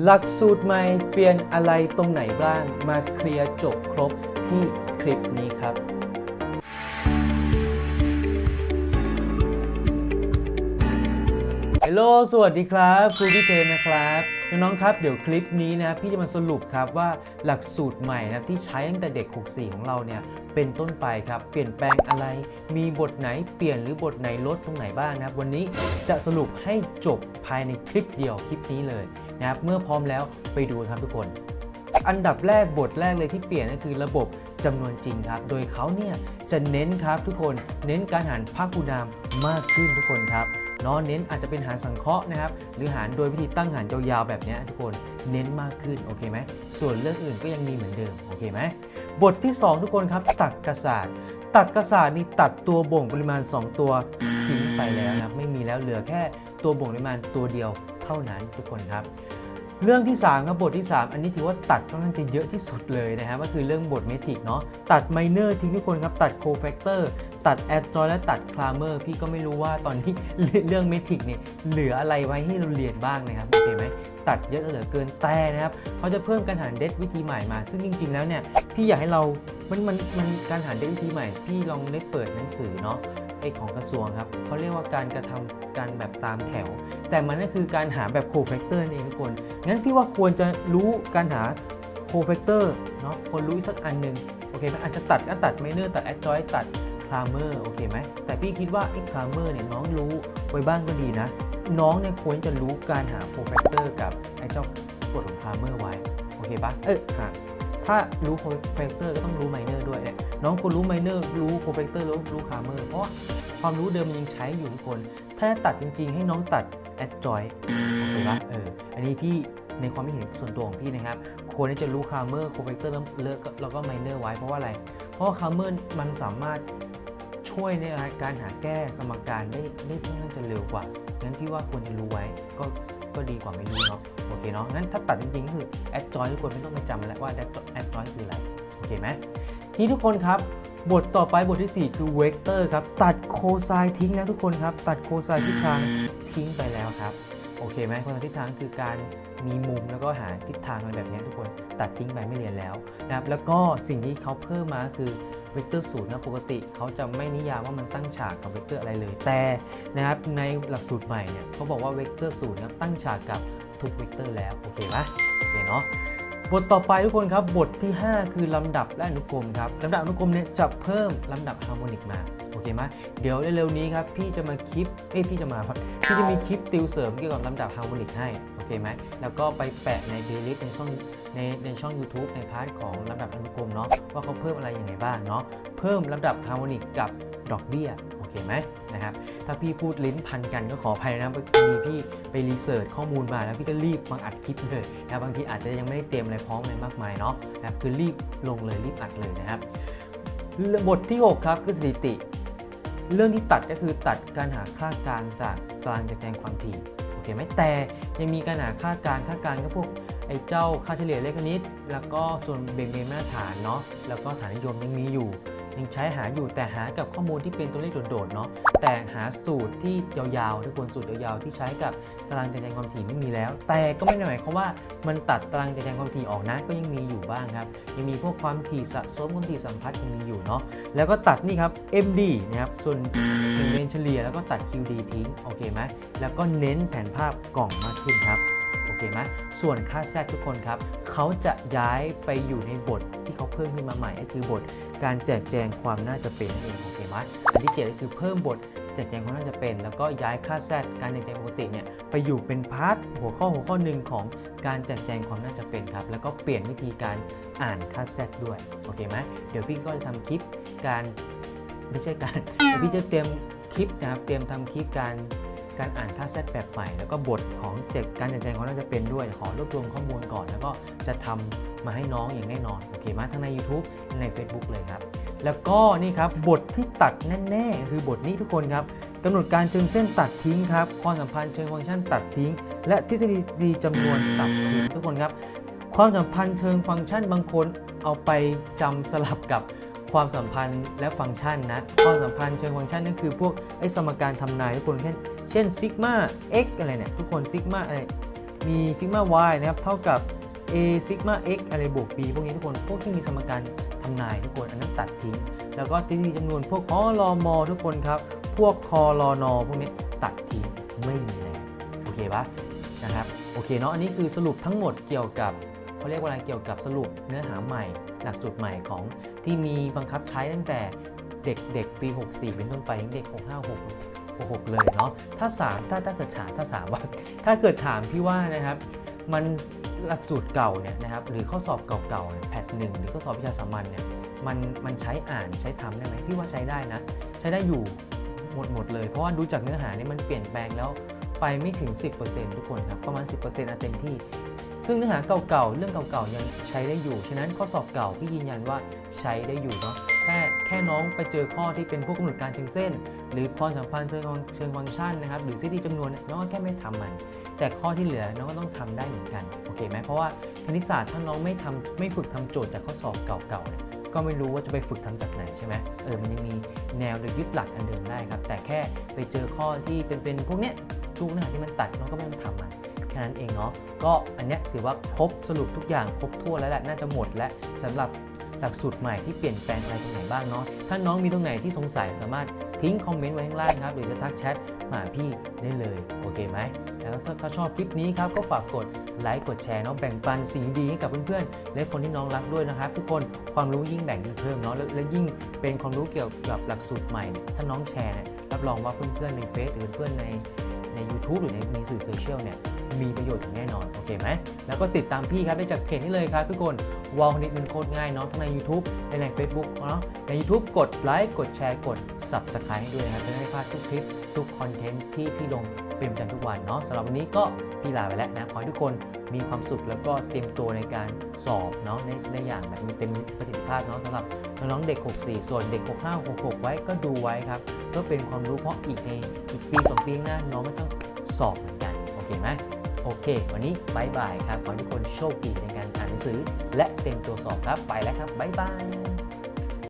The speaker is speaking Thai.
หลักสูตรใหม่เปลี่ยนอะไรตรงไหนบ้าง มาเคลียร์จบครบที่คลิปนี้ครับฮัลโหลสวัสดีครับครูพี่เทนนะครับน้องๆครับเดี๋ยวคลิปนี้นะพี่จะมาสรุปครับว่าหลักสูตรใหม่นะที่ใช้ตั้งแต่เด็ก 64 ของเราเนี่ยเป็นต้นไปครับ เปลี่ยนแปลงอะไร มีบทไหนเปลี่ยนหรือบทไหนลดตรงไหนบ้างนะครับ วันนี้จะสรุปให้จบภายในคลิปเดียวคลิปนี้เลย นะครับเมื่อพร้อมแล้วไปดูครับทุกคน อันดับแรกบทแรกเลยที่เปลี่ยนก็คือระบบจำนวนจริงครับ โดยเขาเนี่ยจะเน้นครับทุกคนเน้นการหารภาคคูณามมากขึ้นทุกคนครับเนาะเน้นอาจจะเป็นหารสังเคราะห์นะครับ หรือหารโดยวิธีตั้งหารยาวๆแบบนี้ทุกคนเน้นมากขึ้นโอเคไหมส่วนเรื่องอื่นก็ยังมีเหมือนเดิมโอเคไหมบทที่ 2 ทุกคนครับตักกศาสตร์ตักกศาสตร์นี่ตัดตัวบ่งปริมาณ 2 ตัวทิ้งไปแล้วนะไม่มีแล้วเหลือแค่ตัวบ่งปริมาณตัวเดียวเท่านั้นทุกคนครับ เรื่องที่ 3 ครับบทที่ 3 อันนี้ถือว่าตัดค่อนข้างจะเยอะที่สุดเลยนะครับก็คือเรื่องบทเมทริกเนาะตัดไมเนอร์ทิ้งทุกคนครับ ตัดโคแฟกเตอร์ตัดแอดจอยและตัดคลาเมอร์พี่ก็ไม่รู้ว่าตอนนี้เรื่องเมทริกเนี่ยเหลืออะไรไว้ให้เราเรียนบ้างนะครับโอเคไหม ตัดเยอะเหลือเกินแต่นะครับเขาจะเพิ่มการหารเดทวิธีใหม่มา ซึ่งจริง ๆ แล้วเนี่ยพี่อยากให้เรา มันมันมันการหารเดทวิธีใหม่ พี่ลองได้เปิดหนังสือเนาะไอของกระทรวงครับเขาเรียกว่าการกระทำการแบบตามแถว แต่มันก็คือการหาแบบโคแฟกเตอร์เองทุกคนงั้นพี่ว่าควรจะรู้การหาโคแฟกเตอร์เนาะควรรู้อีกสักอันหนึ่งโอเคไหมอาจจะตัดก็ตัดไมเนอร์ตัดแอดจอยตัดคลาเมอร์โอเคไหมแต่พี่คิดว่าไอ้คลาเมอร์เนี่ยน้องรู้ไว้บ้างก็ดีนะ น้องเนี่ยควรจะรู้การหาโคแฟกเตอร์กับไอ้เจ้ากฎของคลาเมอร์ไว้ โอเคปะเออหาถ้ารู้โคแฟกเตอร์ก็ต้องรู้ไมเนอร์ด้วยเนี่ยน้องควรรู้ไมเนอร์รู้โคแฟกเตอร์รู้รู้คลาเมอร์เพราะความรู้เดิมมันยังใช้อยู่ทุกคน ถ้าตัดจริงๆ ให้น้องตัดแอดจอยโอเคปะเอออันนี้พี่ในความคิดเห็นส่วนตัวของพี่นะครับควรที่จะรู้คาร์เมอร์โคเฟกเตอร์แล้วก็ไมเนอร์ไว้เพราะว่าอะไร เพราะคาร์เมอร์มันสามารถช่วยในการหาแก้สมการได้ได้ค่อนข้างจะเร็วกว่า งั้นพี่ว่าควรจะรู้ไว้ก็ก็ดีกว่าไม่รู้เนาะโอเคเนาะงั้นถ้าตัดจริงๆก็คือแอดจอยทุกคนไม่ต้องไปจำแล้วว่าแอดจอยคืออะไรโอเคไหมทีนี้ทุกคนครับบทต่อไปบทที่ 4 คือเวกเตอร์ครับตัดโคไซน์ทิ้งนะทุกคนครับ ตัดโคไซน์ทิศทางทิ้งไปแล้วครับโอเคไหมโคไซน์ทิศทางคือการมีมุมแล้วก็หาทิศทางอะไรแบบนี้ทุกคนตัดทิ้งไปไม่เรียนแล้วนะครับแล้วก็สิ่งที่เขาเพิ่มมาคือ เวกเตอร์ศูนย์นะปกติเขาจะไม่นิยามว่ามันตั้งฉากกับเวกเตอร์อะไรเลย แต่นะครับในหลักสูตรใหม่เนี่ยเขาบอกว่าเวกเตอร์ศูนย์นะตั้งฉากกับทุกเวกเตอร์แล้วโอเคไหมโอเคเนาะบทต่อไปทุกคนครับบทที่ 5 คือลำดับและอนุกรมครับลำดับอนุกรมเนี่ยจะเพิ่มลำดับฮาร์โมนิกมาโอเคไหมเดี๋ยวเร็วๆนี้ครับพี่จะมาคลิปเอ้ยพี่จะมาพี่จะมีคลิปติวเสริมเกี่ยวกับลำดับฮาร์โมนิกให้โอเคไหมแล้วก็ไปแปะในเพลย์ลิสในช่อง ในในช่อง YouTube ในพาร์ทของลำดับอนุกรมเนาะว่าเขาเพิ่มอะไรยังไงบ้างเนาะเพิ่มลำดับฮาร์โมนิกกับดอกเบี้ยโอเคไหมนะครับถ้าพี่พูดลิ้นพันกันก็ขออภัยนะมีพี่ไปรีเสิร์ชข้อมูลมาแล้วพี่ก็รีบมาอัดคลิปเลยนะบางทีอาจจะยังไม่ได้เตรียมอะไรพร้อมอะไรมากมายเนาะนะครับคือรีบลงเลยรีบอัดเลยนะครับบทที่ 6 ครับคือสถิติ เรื่องที่ตัดก็คือตัดการหาค่ากลางจากตารางจัดแจงความถี่โอเคไหมแต่ยังมีการหาค่ากลางค่ากลางก็พวก อ้เจ้าค่าเฉลี่ยเลขคณิต แล้วก็ส่วนเบ่งเบนมาตรฐานเนาะแล้วก็ฐานนิยมยังมีอยู่ ยังใช้หาอยู่แต่หากับข้อมูลที่เป็นตัวเลขโดดๆเนาะแต่หาสูตรที่ยาวๆทุกคนสูตรยาวๆที่ใช้กับตารางจัดแจงความถี่ไม่มีแล้ว แต่ก็ไม่ได้หมายความว่ามันตัดตารางจัดแจงความถี่ออกนะก็ยังมีอยู่บ้างครับยังมีพวกความถี่สะสมความถี่สัมพัทธ์ยังมีอยู่เนาะแล้วก็ตัดนี่ครับ MD นะครับส่วนเงินเดือนเฉลี่ยแล้วก็ตัด QD ทิ้งโอเคไหมแล้วก็เน้นแผนภาพกล่องมากขึ้นครับ เคไหมส่วนค่าแทรกทุกคนครับเขาจะย้ายไปอยู่ในบทที่เขาเพิ่มขึ้นมาใหม่ก็คือบทการแจกแจงความน่าจะเป็นเองโอเคไหมอันที่7ก็คือเพิ่มบทแจกแจงความน่าจะเป็น แล้วก็ย้ายค่าแทรกการแจกแจงปกติเนี่ยไปอยู่เป็นพาร์ทหัวข้อหัวข้อหนึ่งของการแจกแจงความน่าจะเป็นครับแล้วก็เปลี่ยนวิธีการอ่านค่าแทรกด้วยโอเคไหมเดี๋ยวพี่ก็จะทำคลิปการไม่ใช่การพี่จะเตรียมคลิปนะครับเตรียมทำคลิปการ การอ่านค่าเซตแบบใหม่ แล้วก็บทของเจกการจัดแจงของน่าจะเป็นด้วย ขอรวบรวมข้อมูลก่อน แล้วก็จะทำมาให้น้องอย่างแน่นอนโอเคไหมทั้งใน YouTube ใน Facebook เลยครับ แล้วก็นี่ครับบทที่ตัดแน่ๆ คือบทนี้ทุกคนครับกำหนดการเชิงเส้นตัดทิ้งครับความสัมพันธ์เชิงฟังก์ชันตัดทิ้ง และทฤษฎีจำนวนตัดทิ้งทุกคนครับความสัมพันธ์เชิงฟังก์ชันบางคนเอาไปจำสลับกับ ความสัมพันธ์และฟังก์ชันนะ ความสัมพันธ์เชิงฟังก์ชันนั่นคือพวกไอ้สมการทำนายทุกคนเช่นเช่นซิกมา x อะไรเนี่ยทุกคนซิกมาอะไรมีซิกมา y นะครับเท่ากับ a ซิกมา x อะไรบวก b พวกนี้ทุกคนพวกที่มีสมการทำนายทุกคนอันนั้นตัดทิ้ง แล้วก็ที่จำนวนพวกคอรอมอทุกคนครับ พวกคอรอนอพวกนี้ตัดทิ้งไม่มีแล้วโอเคปะนะครับโอเคเนาะอันนี้คือสรุปทั้งหมดเกี่ยวกับ เขาเรียกว่าอะไรเกี่ยวกับสรุปเนื้อหาใหม่ หลักสูตรใหม่ของที่มีบังคับใช้ตั้งแต่เด็กเด็กปี 64 เป็นต้นไปถึงเด็ก 656 6เลยเนาะถ้า3ถ้าถ้าเกิดถามถ้าสามว่าถ้าเกิดถามพี่ว่านะครับมันหลักสูตรเก่าเนี่ยนะครับหรือข้อสอบเก่าๆเนี่ยแพทหนึ่งหรือข้อสอบวิชาสามัญเนี่ยมันมันใช้อ่านใช้ทำได้ไหมพี่ว่าใช้ได้นะ ใช้ได้อยู่หมดหมดเลย เพราะว่าดูจากเนื้อหาเนี่ยมันเปลี่ยนแปลงแล้วไปไม่ถึง 10%ทุกคนครับประมาณ 10%อะเต็มที่ ซึ่งเนื้อหาเก่าๆ เรื่องเก่าๆ ยังใช้ได้อยู่ ฉะนั้นข้อสอบเก่าพี่ยืนยันว่าใช้ได้อยู่เนาะ แค่แค่น้องไปเจอข้อที่เป็นพวกกำหนดการเชิงเส้น หรือความสัมพันธ์เชิงเชิงฟังก์ชันนะครับ หรือทฤษฎีจำนวนน้องก็แค่ไม่ทำมัน แต่ข้อที่เหลือน้องก็ต้องทำได้เหมือนกัน โอเคไหมเพราะว่าคณิตศาสตร์ถ้าน้องไม่ทำไม่ฝึกทำโจทย์จากข้อสอบเก่าๆเนี่ยก็ไม่รู้ว่าจะไปฝึกทำจากไหนใช่ไหมเออ มันยังมีแนวโดยยึดหลักอันเดิมได้ครับ แต่แค่ไปเจอข้อที่เป็นเป็นพวกเนี้ยทุกเนื้อหาที่มันตัดน้องก็ไม่ต้องทำมัน แค่นั้นเองเนาะก็อันเนี้ยถือว่าครบสรุปทุกอย่างครบถ้วแล้วแหละน่าจะหมดแล้วสำหรับหลักสูตรใหม่ที่เปลี่ยนแปลงอะไรตรงไหนบ้างเนาะถ้าน้องมีตรงไหนที่สงสัยสามารถทิ้งคอมเมนต์ไว้ข้างล่างครับหรือจะทักแชทมาพี่ได้เลยโอเคไหมแล้วถ้าชอบคลิปนี้ครับก็ฝากกดไลค์กดแชร์เนาะแบ่งปันสีดีให้กับเพื่อนๆ และคนที่น้องรักด้วยนะครับ ทุกคนความรู้ยิ่งแบ่งยิ่งเพิ่มเนาะและและยิ่งเป็นความรู้เกี่ยวกับหลักสูตรใหม่ ถ้าน้องแชร์เนี่ยรับรองว่าเพื่อนๆในเฟซหรือเพื่อนในใน YouTube หรือในในสื่อโซเชียลเนี่ย มีประโยชน์อย่างแน่นอน โอเคไหม แล้วก็ติดตามพี่ครับได้จากเพจนี้เลยครับทุกคนวอลคณิตมันโคตรง่ายเนาะทั้งใน YouTube และใน Facebook เนาะใน YouTube กดไลค์กดแชร์กด Subscribe ให้ด้วยนะครับ จะได้ไม่พลาดทุกคลิปทุกคอนเทนต์ที่พี่ลงเป็นประจำทุกวันเนาะสำหรับวันนี้ก็พี่ลาไปแล้วนะขอให้ทุกคนมีความสุขแล้วก็เตรียมตัวในการสอบเนาะในในอย่างแบบมีเต็มประสิทธิภาพเนาะสำหรับน้องๆเด็ก 64 ส่วนเด็ก 65 66 ไว้ก็ดูไว้ครับก็เป็นความรู้เพราะอีกในอีกปีสองปีข้างหน้าน้องไม่ต้องสอบเหมือนกัน โอเคไหม โอเค วันนี้บายบายครับ ขอให้ทุกคนโชคดีในการอ่านหนังสือ และเตรียมตัวสอบครับ ไปแล้วครับบายบาย